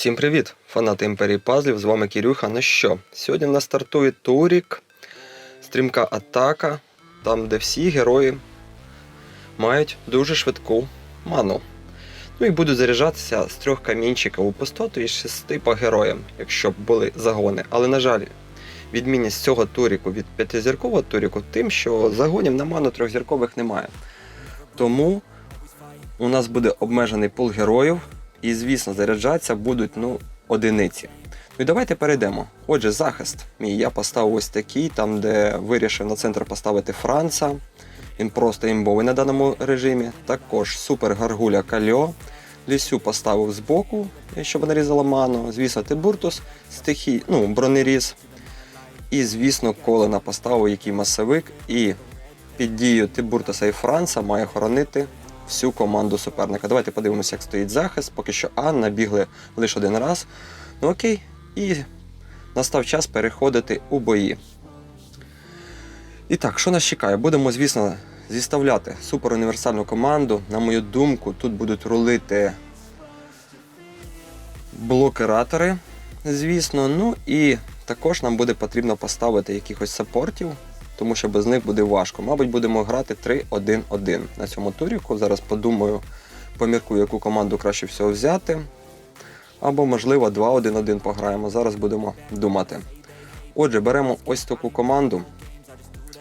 Всім привіт, фанати імперії пазлів, з вами Кірюха. Ну що, сьогодні в нас стартує турік, стрімка атака, там де всі герої мають дуже швидку ману. Ну і будуть заряджатися з трьох камінчиків у пустоту і шести по героям, якщо б були загони. Але, на жаль, відмінність цього туріку від п'ятизіркового туріку тим, що загонів на ману трьохзіркових немає. Тому у нас буде обмежений пул героїв, і, звісно, заряджатися будуть ну, одиниці. Ну і давайте перейдемо. Отже, захист. Мій я поставив ось такий, там, де вирішив на центр поставити Франца. Він просто імбовий на даному режимі. Також супер гаргуля Кальо. Лісю поставив збоку, щоб нарізала ману. Звісно, Тибуртус, стихій, ну, бронеріз. І, звісно, колена поставив, який масовик. І під дією Тибуртуса і Франца має хоронити всю команду суперника. Давайте подивимося, як стоїть захист. Поки що А набігли лише один раз. Ну окей, і настав час переходити у бої. І так, що нас чекає? Будемо, звісно, зіставляти суперуніверсальну команду. На мою думку, тут будуть рулити блокератори, звісно. Ну і також нам буде потрібно поставити якихось саппортів, тому що без них буде важко. Мабуть, будемо грати 3-1-1 на цьому туріку. Зараз подумаю, поміркую, яку команду краще всього взяти. Або, можливо, 2-1-1 пограємо. Зараз будемо думати. Отже, беремо ось таку команду.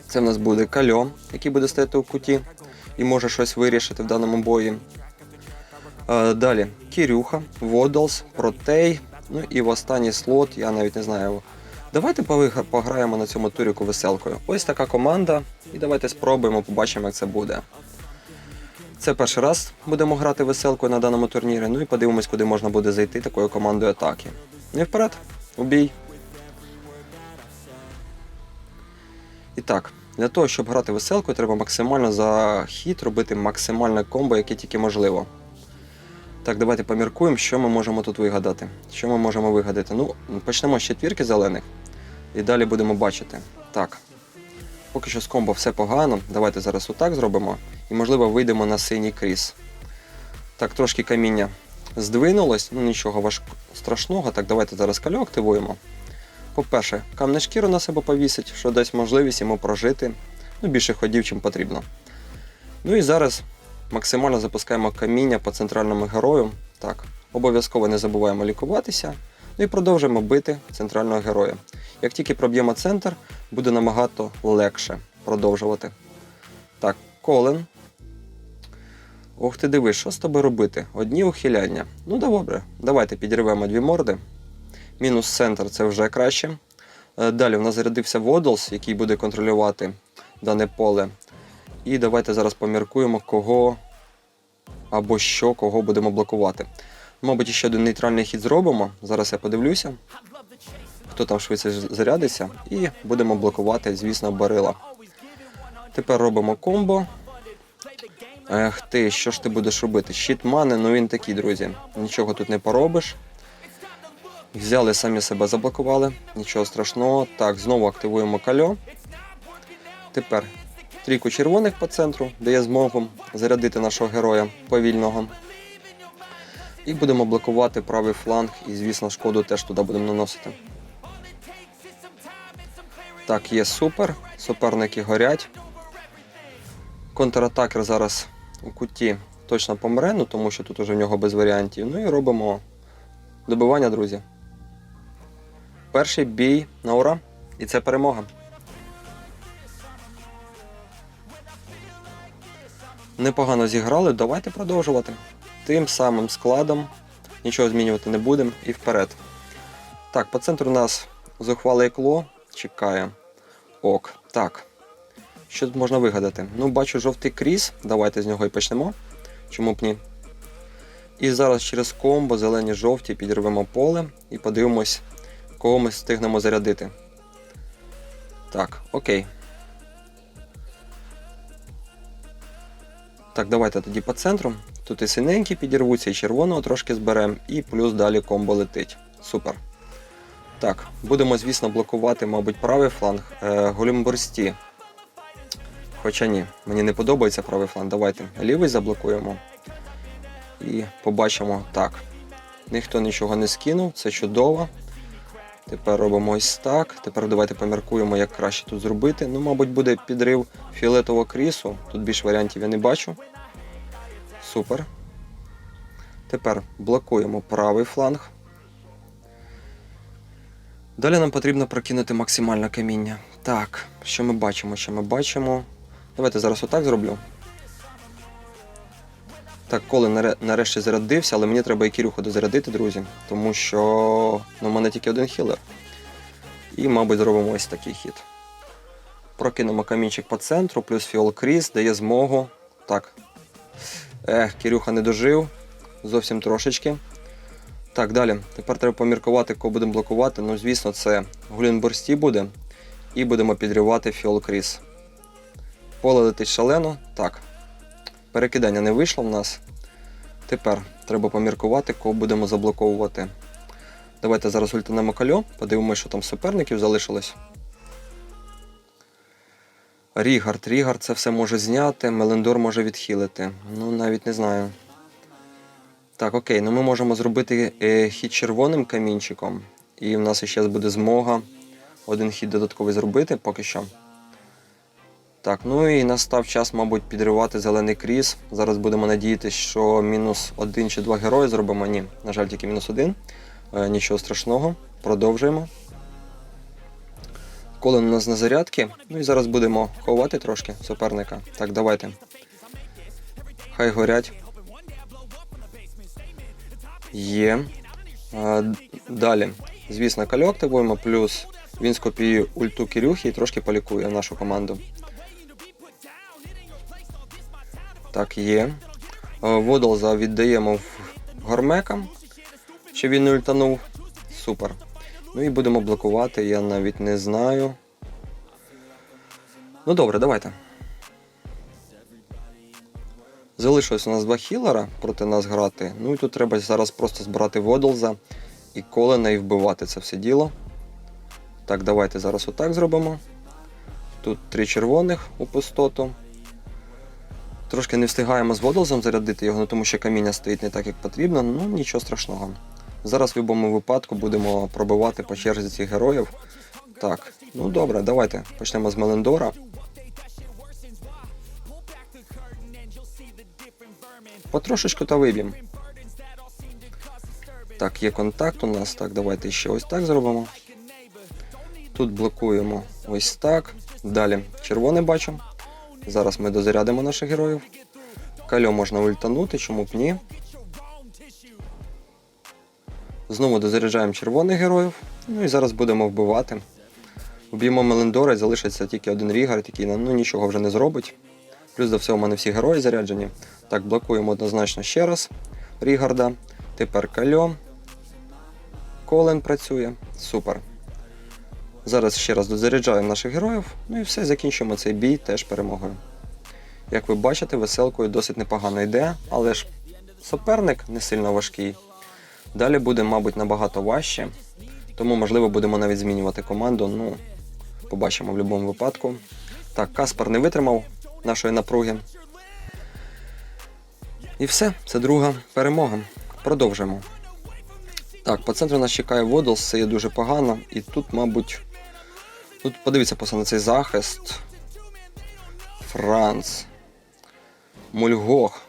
Це в нас буде Кальо, який буде стояти у куті і може щось вирішити в даному бої. Е, Далі Кірюха, Водолс, Протей. Ну і в останній слот, я навіть не знаю. Давайте пограємо на цьому туріку веселкою. Ось така команда. І давайте спробуємо, побачимо, як це буде. Це перший раз будемо грати веселкою на даному турнірі. Ну і подивимось, куди можна буде зайти такою командою атаки. І вперед, у бій. І так, для того, щоб грати веселкою, треба максимально за хід робити максимальне комбо, яке тільки можливо. Так, давайте поміркуємо, що ми можемо тут вигадати. Що ми можемо вигадати? Ну, почнемо з четвірки зелених. І далі будемо бачити. Так. Поки що з комбо все погано. Давайте зараз отак зробимо. І, можливо, вийдемо на синій кріс. Так, трошки каміння здвинулось, ну нічого важ... страшного. Так, давайте зараз кальо активуємо. По-перше, камне шкіру на себе повісить, що дасть можливість йому прожити ну, більше ходів, чим потрібно. Ну і зараз максимально запускаємо каміння по центральному герою. Так, обов'язково не забуваємо лікуватися. Ну і продовжуємо бити центрального героя. Як тільки проб'ємо центр, буде набагато легше продовжувати. Так, Колен. Ох ти диви, що з тобою робити? Одні ухиляння. Ну добре, давайте підірвемо дві морди. Мінус центр це вже краще. Е, Далі в нас зарядився Водолс, який буде контролювати дане поле. І давайте зараз поміркуємо, кого або що, кого будемо блокувати. Мабуть, ще один нейтральний хід зробимо. Зараз я подивлюся, хто там швидше зарядиться, і будемо блокувати, звісно, барила. Тепер робимо комбо. Ех ти, що ж ти будеш робити? Щит мани, ну він такий, друзі. Нічого тут не поробиш. Взяли, самі себе заблокували, нічого страшного. Так, знову активуємо кальо. Тепер трійку червоних по центру, дає змогу зарядити нашого героя повільного. І будемо блокувати правий фланг і, звісно, шкоду теж туди будемо наносити. Так, є супер. Суперники горять. Контратакер зараз у куті точно помре, ну тому що тут уже в нього без варіантів. Ну і робимо добивання, друзі. Перший бій на ура. І це перемога. Непогано зіграли, давайте продовжувати. Тим самим складом. Нічого змінювати не будемо і вперед. Так, по центру у нас зухвале екло. Чекає. Ок. Так. Що тут можна вигадати? Ну, бачу жовтий кріс. Давайте з нього і почнемо. Чому б ні? І зараз через комбо зелені жовті підірвемо поле і подивимось, кого ми встигнемо зарядити. Так, окей. Так, давайте тоді по центру. Тут і синенькі підірвуться, і червоного трошки зберемо, і плюс далі комбо летить. Супер. Так, будемо, звісно, блокувати, мабуть, правий фланг е, Голімборсті. Хоча ні, мені не подобається правий фланг. Давайте лівий заблокуємо. І побачимо так. Ніхто нічого не скинув, це чудово. Тепер робимо ось так. Тепер давайте поміркуємо, як краще тут зробити. Ну, мабуть, буде підрив фіолетового крісу. Тут більш варіантів я не бачу. Супер. Тепер блокуємо правий фланг. Далі нам потрібно прокинути максимальне каміння. Так, що ми бачимо? Що ми бачимо? Давайте зараз отак зроблю. Так, коли нарешті зарядився, але мені треба і Кірюху дозарядити, друзі, тому що ну, в мене тільки один хілер. І, мабуть, зробимо ось такий хід. Прокинемо камінчик по центру, плюс фіол кріс дає змогу. Так. Ех, Кірюха не дожив. Зовсім трошечки. Так, далі. Тепер треба поміркувати, кого будемо блокувати. Ну, звісно, це Гулінборсті буде. І будемо підривати фіол кріс. Поле шалено. Так. Перекидання не вийшло в нас. Тепер треба поміркувати, кого будемо заблоковувати. Давайте зараз ультанемо кольо, подивимося, що там суперників залишилось. Рігард, Рігард це все може зняти, Мелендор може відхилити. Ну, навіть не знаю. Так, окей, ну ми можемо зробити е, хід червоним камінчиком. І в нас ще буде змога один хід додатковий зробити поки що. Так, ну і настав час, мабуть, підривати зелений кріс. Зараз будемо надіятися, що мінус один чи два герої зробимо. Ні, на жаль, тільки мінус один. Е, нічого страшного. Продовжуємо. Колен у нас на зарядки. Ну і зараз будемо ховати трошки суперника. Так, давайте. Хай горять. Є. Е, далі. Звісно, кальок активуємо, плюс він скопіює ульту Кирюхи і трошки полікує нашу команду. Так, є. Е, Водолза віддаємо в Гормека, щоб він не ультанув. Супер. Ну і будемо блокувати, я навіть не знаю. Ну добре, давайте. Залишилось у нас два хілера проти нас грати. Ну і тут треба зараз просто збирати Водолза і колена і вбивати це все діло. Так, давайте зараз отак зробимо. Тут три червоних у пустоту. Трошки не встигаємо з водолзом зарядити його, ну, тому що каміння стоїть не так, як потрібно, ну нічого страшного. Зараз в будь-якому випадку будемо пробивати по черзі цих героїв. Так, ну добре, давайте почнемо з Мелендора. Потрошечку та виб'ємо. Так, є контакт у нас. Так, давайте ще ось так зробимо. Тут блокуємо ось так. Далі червоне бачимо. Зараз ми дозарядимо наших героїв. Кальо можна ультанути, чому б ні. Знову дозаряджаємо червоних героїв. Ну і зараз будемо вбивати. Вб'ємо Мелендора і залишиться тільки один Рігард, який нам ну, нічого вже не зробить. Плюс до всього в мене всі герої заряджені. Так, блокуємо однозначно ще раз Рігарда. Тепер Кальо. Колен працює. Супер. Зараз ще раз дозаряджаємо наших героїв, ну і все, закінчимо цей бій теж перемогою. Як ви бачите, веселкою досить непогано йде, але ж суперник не сильно важкий. Далі буде, мабуть, набагато важче, тому, можливо, будемо навіть змінювати команду. Ну, побачимо в будь-якому випадку. Так, Каспар не витримав нашої напруги. І все, це друга перемога. Продовжуємо. Так, по центру нас чекає Водолс, це є дуже погано. І тут, мабуть. Тут подивіться просто на цей захист. Франц. Мульгох.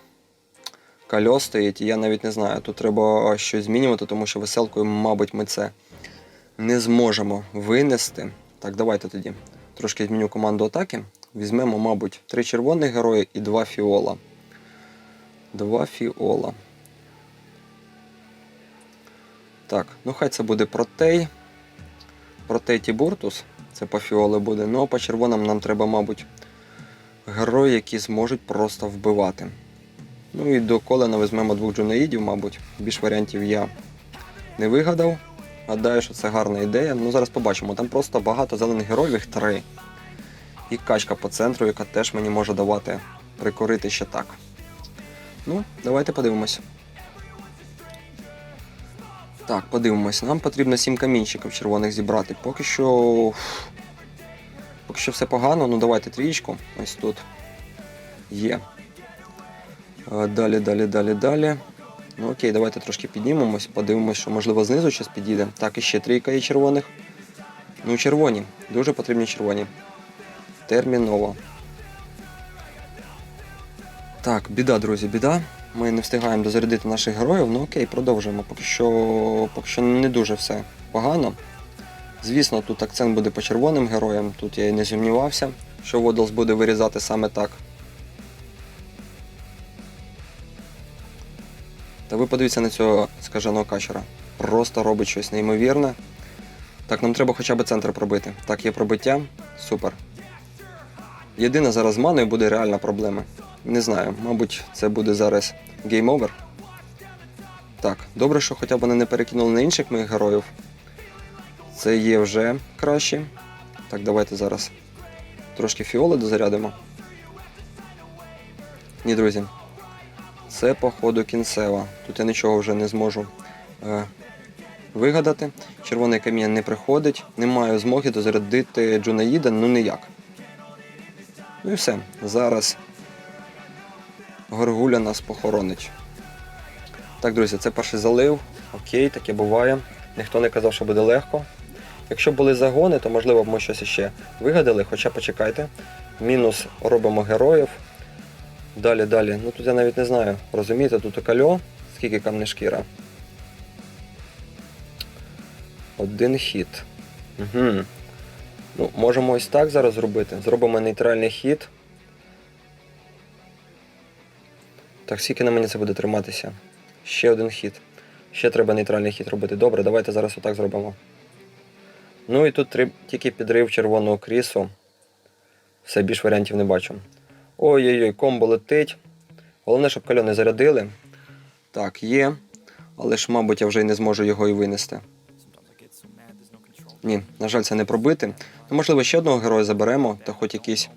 Кальо стоїть, я навіть не знаю. Тут треба щось змінювати, тому що веселкою, мабуть, ми це не зможемо винести. Так, давайте тоді. Трошки зміню команду атаки. Візьмемо, мабуть, три червоних герої і два фіола. Два фіола. Так, ну хай це буде протей. Протей Тібуртус. Це по фіоли буде. Ну а по червоним нам треба, мабуть, герої, які зможуть просто вбивати. Ну і до колена візьмемо двох джунаїдів, мабуть. Більш варіантів я не вигадав. Гадаю, що це гарна ідея. Ну зараз побачимо. Там просто багато зелених героїв, їх три. І качка по центру, яка теж мені може давати прикорити ще так. Ну, давайте подивимося. Так, подивимось. Нам потрібно 7 камінчиків червоних зібрати. Поки що. Поки що все погано, ну давайте трієчку. Ось тут. Є. Е, Далі, далі, далі, далі. Ну окей, давайте трошки піднімемось, подивимось, що можливо знизу щось підійде. Так, і ще трійка є червоних. Ну, червоні. Дуже потрібні червоні. Терміново. Так, біда, друзі, біда. Ми не встигаємо дозарядити наших героїв. Ну окей, продовжуємо. Поки що, поки що не дуже все погано. Звісно, тут акцент буде по червоним героям, тут я і не сумнівався, що Водолс буде вирізати саме так. Та ви подивіться на цього скаженого качера. Просто робить щось неймовірне. Так, нам треба хоча б центр пробити. Так, є пробиття. Супер. Єдине зараз з маною буде реальна проблема. Не знаю, мабуть, це буде зараз гейм овер. Так, добре, що хоча б вони не перекинули на інших моїх героїв. Це є вже краще. Так, давайте зараз трошки фіоли дозарядимо. Ні, друзі. Це, походу, кінцева. Тут я нічого вже не зможу е, вигадати. Червоний камінь не приходить, не маю змоги дозарядити Джунаїда, ну ніяк. Ну і все. Зараз Горгуля нас похоронить. Так, друзі, це перший залив. Окей, таке буває. Ніхто не казав, що буде легко. Якщо були загони, то можливо б ми щось ще вигадали, хоча почекайте. Мінус робимо героїв. Далі, далі. Ну тут я навіть не знаю. Розумієте, тут кальо, скільки камне шкіра. Один хід. Угу. Ну, можемо ось так зараз зробити. Зробимо нейтральний хід. Так, скільки на мені це буде триматися? Ще один хід. Ще треба нейтральний хід робити. Добре, давайте зараз отак зробимо. Ну і тут три- тільки підрив червоного крісу. Все, більш варіантів не бачу. Ой-ой-ой, комбо летить. Головне, щоб кальо не зарядили. Так, є. Але ж, мабуть, я вже й не зможу його і винести. Ні, на жаль, це не пробити. Ну, можливо, ще одного героя заберемо, та хоч якісь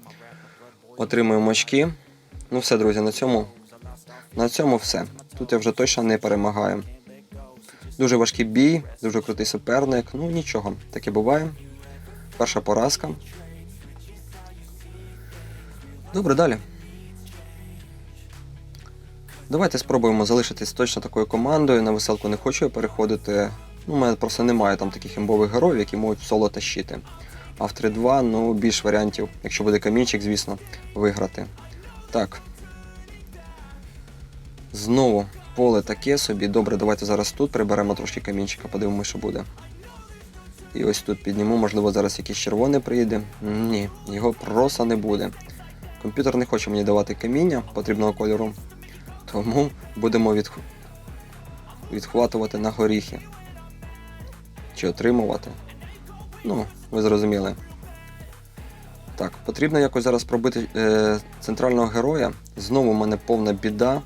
отримуємо очки. Ну все, друзі, на цьому. На цьому все. Тут я вже точно не перемагаю. Дуже важкий бій, дуже крутий суперник. Ну нічого, таке буває. Перша поразка. Добре, далі. Давайте спробуємо залишитись точно такою командою. На веселку не хочу я переходити. Ну, у мене просто немає там таких імбових героїв, які можуть соло тащити. А в 3-2, ну, більш варіантів, якщо буде камінчик, звісно, виграти. Так. Знову поле таке собі. Добре, давайте зараз тут приберемо трошки камінчика, подивимося, що буде. І ось тут підніму, можливо, зараз якийсь червоний приїде. Ні, його просто не буде. Комп'ютер не хоче мені давати каміння потрібного кольору, тому будемо відх... відхватувати на горіхи. Чи отримувати. Ну, ви зрозуміли. Так, потрібно якось зараз пробити е, центрального героя. Знову в мене повна біда.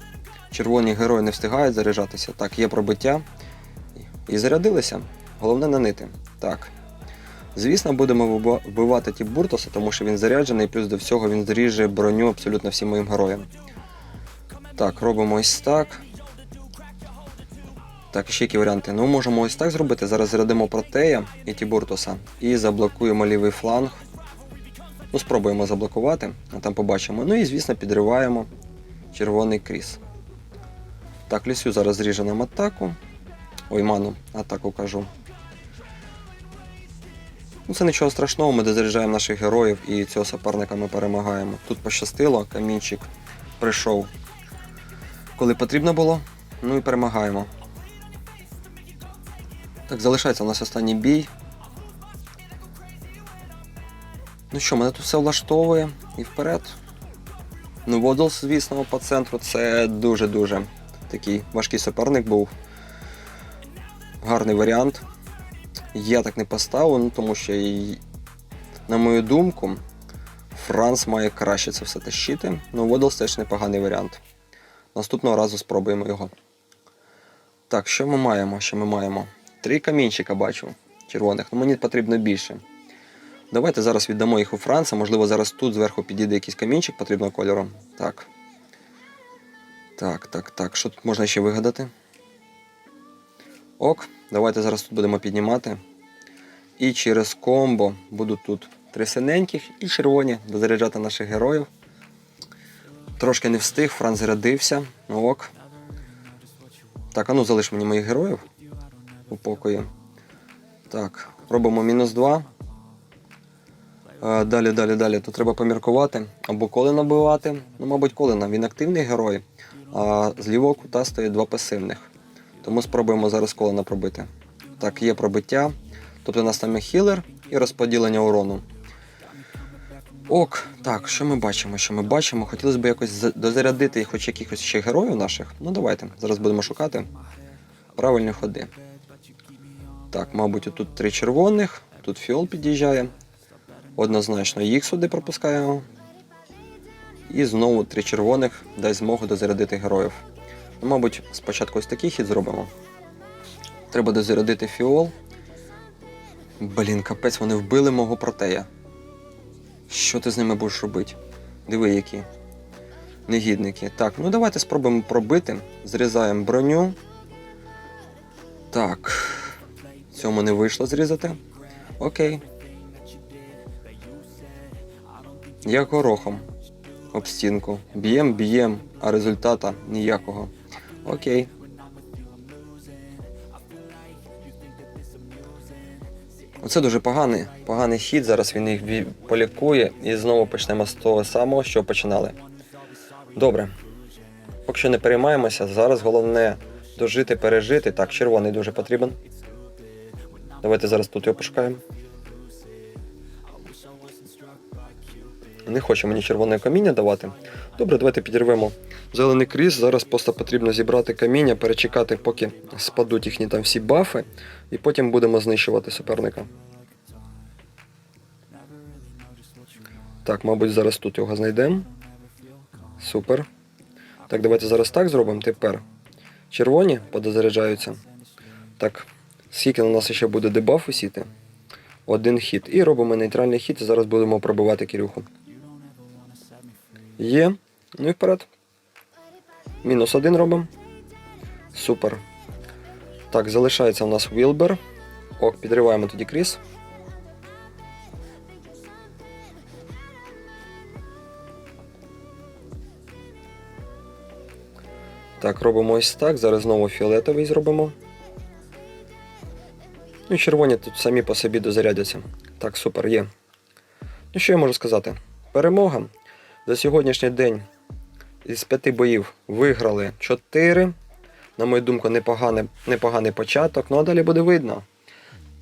Червоні герої не встигають заряджатися. Так, є пробиття. І зарядилися. Головне нанити. Так. Звісно, будемо вбивати ті буртоси, тому що він заряджений, плюс до всього він зріже броню абсолютно всім моїм героям. Так, робимо ось так. Так, ще які варіанти. Ну, можемо ось так зробити. Зараз зарядимо протея і Тібуртуса і заблокуємо лівий фланг. Ну, спробуємо заблокувати, а там побачимо. Ну і, звісно, підриваємо червоний кріс. Так, лісю зараз зріже нам атаку. Ой, ману, атаку кажу. Ну, це нічого страшного, ми дозаряджаємо наших героїв і цього суперника ми перемагаємо. Тут пощастило, камінчик прийшов, коли потрібно було. Ну і перемагаємо. Так, залишається у нас останній бій. Ну що, мене тут все влаштовує і вперед. Ну, Водолс, звісно, по центру це дуже-дуже такий важкий суперник був. Гарний варіант. Я так не поставив, ну, тому що, на мою думку, Франц має краще це все тащити. Ну, Водолс теж непоганий варіант. Наступного разу спробуємо його. Так, що ми маємо? Що ми маємо? Три камінчика бачу червоних, ну мені потрібно більше. Давайте зараз віддамо їх у Франца. Можливо, зараз тут зверху підійде якийсь камінчик потрібного кольору. Так. Так, так, так. Що тут можна ще вигадати? Ок, давайте зараз тут будемо піднімати. І через комбо будуть тут три синеньких і червоні дозаряджати наших героїв. Трошки не встиг, Франц зарядився. Ок. Так, а ну залиш мені моїх героїв у покої. Так, робимо мінус 2. Е, Далі, далі, далі. Тут треба поміркувати. Або Колина бивати. Ну, мабуть, Колина. Він активний герой. А з лівого кута стоїть два пасивних. Тому спробуємо зараз Колина пробити. Так, є пробиття. Тобто у нас там є хілер і розподілення урону. Ок, так, що ми бачимо? Що ми бачимо? Хотілося б якось за- дозарядити хоч якихось ще героїв наших. Ну давайте, зараз будемо шукати правильні ходи. Так, мабуть, тут три червоних, тут фіол під'їжджає. Однозначно їх сюди пропускаємо. І знову три червоних дасть змогу дозарядити героїв. Ну, мабуть, спочатку ось такий хід зробимо. Треба дозарядити фіол. Блін, капець, вони вбили мого протея. Що ти з ними будеш робити? Диви, які. Негідники. Так, ну давайте спробуємо пробити. Зрізаємо броню. Так. Цьому не вийшло зрізати. Окей. Як горохом. Об стінку. Б'єм, б'єм, а результата ніякого. Окей. Оце дуже поганий, поганий хід. Зараз він їх полікує і знову почнемо з того самого, що починали. Добре. Поки що не переймаємося. Зараз головне дожити, пережити. Так, червоний дуже потрібен. Давайте зараз тут його пошукаємо. Не хоче мені червоне каміння давати. Добре, давайте підірвемо зелений кріс. Зараз просто потрібно зібрати каміння, перечекати, поки спадуть їхні там всі бафи, і потім будемо знищувати суперника. Так, мабуть, зараз тут його знайдемо. Супер. Так, давайте зараз так зробимо. Тепер червоні подозаряджаються. Так, скільки на нас ще буде дебаф висіти? Один хід. І робимо нейтральний хід, і зараз будемо пробивати Кирюху. Є. Ну і вперед. Мінус один робимо. Супер. Так, залишається у нас Вілбер. Ок, підриваємо тоді Кріс. Так, робимо ось так. Зараз знову фіолетовий зробимо. Ну і червоні тут самі по собі дозарядяться. Так, супер, є. Ну що я можу сказати? Перемога. За сьогоднішній день із п'яти боїв виграли 4. На мою думку, непоганий, непоганий початок. Ну а далі буде видно.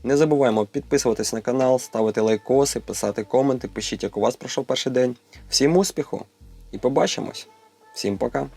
Не забуваємо підписуватись на канал, ставити лайкоси, писати коменти, пишіть, як у вас пройшов перший день. Всім успіху і побачимось. Всім пока!